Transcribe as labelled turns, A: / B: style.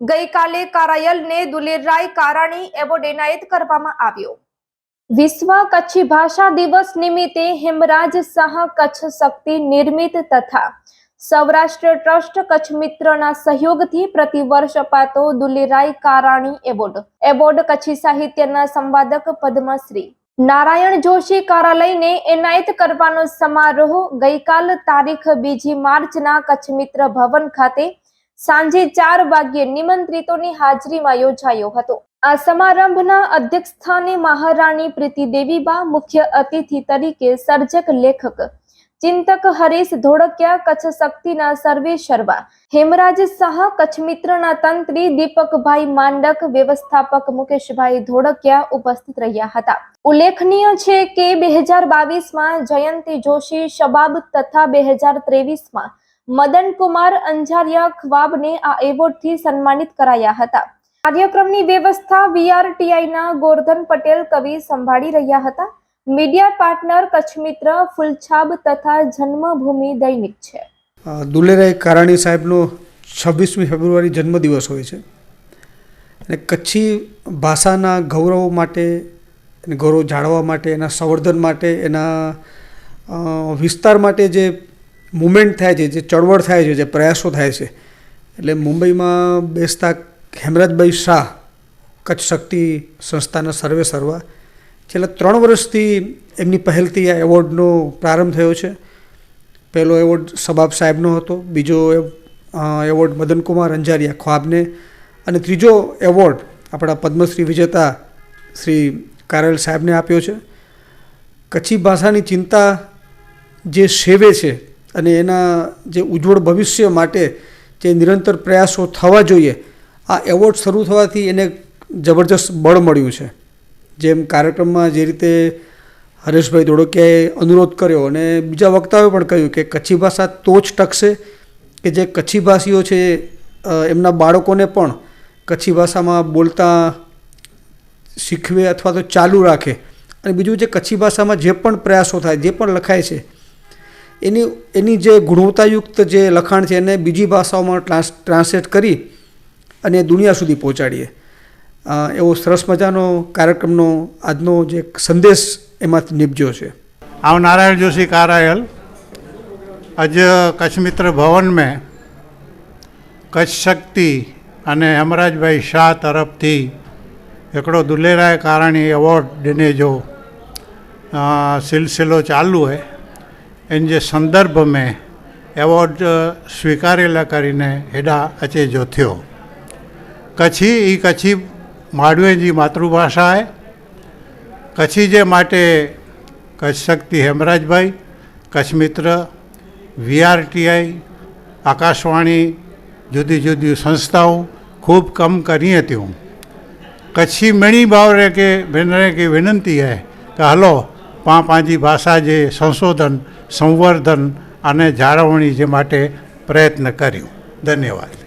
A: ગઈકાલે કારાયલને દુલેરાય કારાણી એવોર્ડ એનાયત કરવામાં આવ્યો. વિશ્વ કચ્છી ભાષા દિવસ નિમિત્તે હેમરાજ શાહ કચ્છ શક્તિ નિર્મિત તથા સૌરાષ્ટ્ર ટ્રસ્ટ કચ્છ મિત્રના સહયોગથી પ્રતિવર્ષ અપાતો દુલેરાય કારાણી એવોર્ડ. એવોર્ડ કચ્છી સાહિત્યના સંવાદક પદ્મશ્રી નારાયણ જોશી કાર્યાલયને એનાયત કરવાનો સમારોહ ગઈકાલ તારીખ બીજી માર્ચના કચ્છ મિત્ર ભવન ખાતે સાંજે ચાર વાગ્યે નિમંત્રિતોની હાજરીમાં યોજાયો હતો. આ સમારંભના અધ્યક્ષ સ્થાને મહારાણી પ્રીતિ દેવીબા મુખ્ય અતિથિ તરીકે સર્જક લેખક ચિંતક હરીશ ધોળકિયા, કચ્છ શક્તિના સર્વે શર્મા, હેમરાજ શાહ, કચ્છ મિત્રના તંત્રી દીપકભાઈ માંડક, વ્યવસ્થાપક મુકેશભાઈ ધોળકિયા ઉપસ્થિત રહ્યા હતા. ઉલ્લેખનીય છે કે બે હજાર બાવીસમાં જયંતિ જોશી, શબાબ તથા બે હજાર ત્રેવીસમાં મદન કુમાર અંજારિયા ખ્વાબને આ એવોર્ડથી સન્માનિત કરાયા હતા. કાર્યક્રમની વ્યવસ્થા વીઆરટીઆઈના ગોરધન પટેલ કવિ સંભાળી રહ્યા હતા. મીડિયા પાર્ટનર કચ્છ મિત્ર ફુલછાબ તથા જન્મભૂમિ દૈનિક છે.
B: દુલેરાય કારાણી સાહેબનો છવ્વીસમી ફેબ્રુઆરી જન્મદિવસ હોય છે. અને કચ્છી ભાષાના ગૌરવ માટે ગૌરવ જાળવવા માટે, એના સંવર્ધન માટે, એના વિસ્તાર માટે જે મુમેન્ટ થાય છે, જે ચળવળ થાય છે, જે પ્રયાસો થાય છે. એટલે મુંબઈમાં બેસતા હેમરાજભાઈ શાહ કચ્છ શક્તિ સંસ્થાના સર્વે સર્વા, છેલ્લા ત્રણ વર્ષથી એમની પહેલથી આ એવોર્ડનો પ્રારંભ થયો છે. પહેલો એવોર્ડ સબાબ સાહેબનો હતો, બીજો એવોર્ડ મદનકુમાર અંજારિયા ખ્વાબને, અને ત્રીજો એવોર્ડ આપણા પદ્મશ્રી વિજેતા શ્રી કારેલ સાહેબને આપ્યો છે. કચ્છી ભાષાની ચિંતા જે સેવે છે અને એના જે ઉજ્જવળ ભવિષ્ય માટે જે નિરંતર પ્રયાસો થવા જોઈએ, આ એવોર્ડ શરૂ થવાથી એને જબરજસ્ત બળ મળ્યું છે. જેમ કાર્યક્રમમાં જે રીતે હરેશભાઈ ધોળકિયાએ અનુરોધ કર્યો અને બીજા વક્તાઓએ પણ કહ્યું કે કચ્છી ભાષા તો જ ટકશે કે જે કચ્છી ભાષીઓ છે એમના બાળકોને પણ કચ્છી ભાષામાં બોલતા શીખવે અથવા તો ચાલુ રાખે. અને બીજું જે કચ્છી ભાષામાં જે પણ પ્રયાસો થાય, જે પણ લખાય છે એની એની જે ગુણવત્તાયુક્ત જે લખાણ છે એને બીજી ભાષાઓમાં ટ્રાન્સ ટ્રાન્સલેટ કરી અને દુનિયા સુધી પહોંચાડીએ અ, એવો સરસ મજાનો કાર્યક્રમનો આજનો જે એક સંદેશ એમાંથી નીપજ્યો છે
C: आउं नारायण जोशी कारायल अॼु कच्छ मित्र भवन में कच्छ शक्ति अने हेमराजभाई शाह तरफ़ हिकिड़ो दुलेराय काराणी अवॉर्ड ॾिने जो अ, सिलसिलो चालू आहे એની જે સંદર્ભ મેં એવોર્ડ સ્વીકારેલા કરીને હેડા અચેજો થયો. કચ્છી એ કચ્છી માડવેજી માતૃભાષા હે કચ્છી જે માટે કચ્છ શક્તિ હેમરાજભાઈ, કચ્છ મિત્ર વીઆરટીઆઈ, આકાશવાણી, જુદી જુદી સંસ્થાઓ ખૂબ કમ કરી હતી હું કચ્છી મણી બાવરે કે બહેનરે કે વિનંતી હે કે, હલો પા પાંજી ભાષા જે સંશોધન સંવર્ધન અને જાળવણી જે માટે પ્રયત્ન કર્યો. ધન્યવાદ.